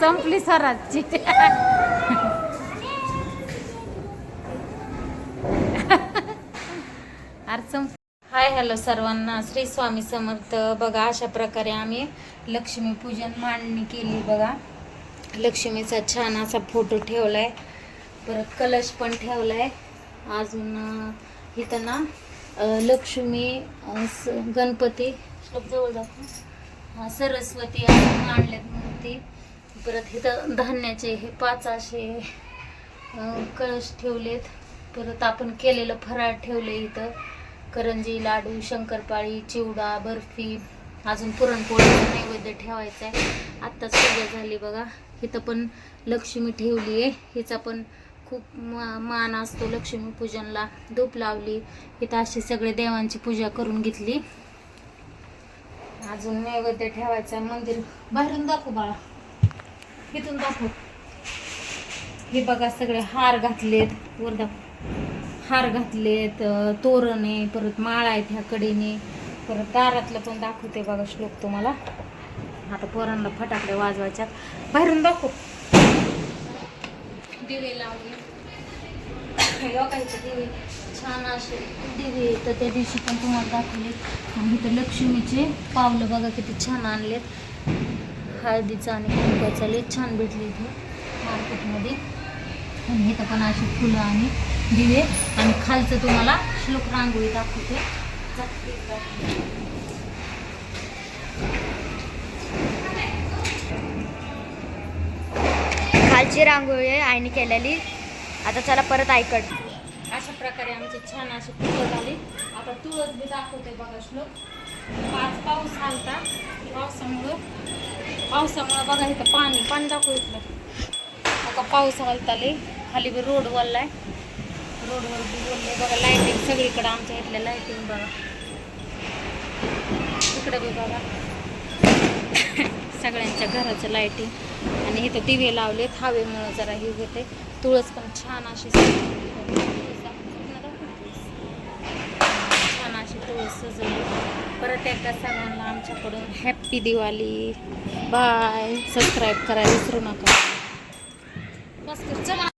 संपली स्वराजची hi hello सर्वांना. श्री स्वामी समर्थ. बघा अशा प्रकारे आम्ही लक्ष्मी पूजन मांडणी केली बघा. लक्ष्मीचा छान असा फोटो ठेवलाय. परत कलश पण ठेवलाय. अजून अं, इथं ना लक्ष्मी गणपती. जवळ दाखव. हा सरस्वती मांडल्यात मूर्ती. परत इथं धान्याचे हे पाच असे अं, कळश ठेवलेत. परत आपण केलेलं फराळ ठेवले इथं. करंजी लाडू शंकरपाळी चिवडा बर्फी अजून पुरणपोळीचा नैवेद्य ठेवायचा आहे. आत्ताच पूजा झाली बघा. इथं पण लक्ष्मी ठेवली आहे. हिचा पण खूप मा- मान असतो लक्ष्मी पूजनला. धूप लावली. इथं अशी सगळे देवांची पूजा करून घेतली. अजून नैवेद्य ठेवायचं आहे. मंदिर बाहेरून दाखव बाळा. इथून दाखव. हे बघा सगळे हार घातलेत वर दाखव हार घातलेत अं, तोरण आहे परत माळा आहेत ह्या कडेने. परत दारातलं पण दाखवते बघा श्लोक तुम्हाला. आता पोरांना फटाकडे वाजवायच्या. बाहेरून दाखव. दिवे लावले. लोकांचे दिवे छान असे दिवे तर त्या दिवशी पण तुम्हाला दाखवले. आणि तर लक्ष्मीचे पावलं बघा किती छान आणलेत. हळदीचं आणि कुंकवाचा लई छान भेटली इथे मार्केटमध्ये. आणि इथं पण अशी फुलं आणि दिवे आणि खालचं तुम्हाला श्लोक रांगोळी दाखवते. खालची रांगोळी आहे आईने केलेली. आता चला परत आईकड. अशा प्रकारे आमची छान अशी फुलं झाली. आता तुळस बी दाखवते बघा श्लोक. पाच पाऊस हालता पावसामुळं बघा इथं पाणी पाणी दाखव इथलं. का पाऊस आलताले खाली बी रोड वललाय. रोडवर बी बोलले बघा लाईटिंग सगळीकडे आमच्या इथल्या लाईटिंग बघा. इकडे बी बघा. सगळ्यांच्या घराचं लाईटिंग आणि इथं दिवे लावलेत. हवेमुळं जरा हे होते तुळस पण छान अशी छान अशी तुळस सजवली. परत एकदा सगळ्यांना आमच्याकडून हॅप्पी दिवाळी. बाय सबस्क्राईब करायला विसरू नका. बस चला.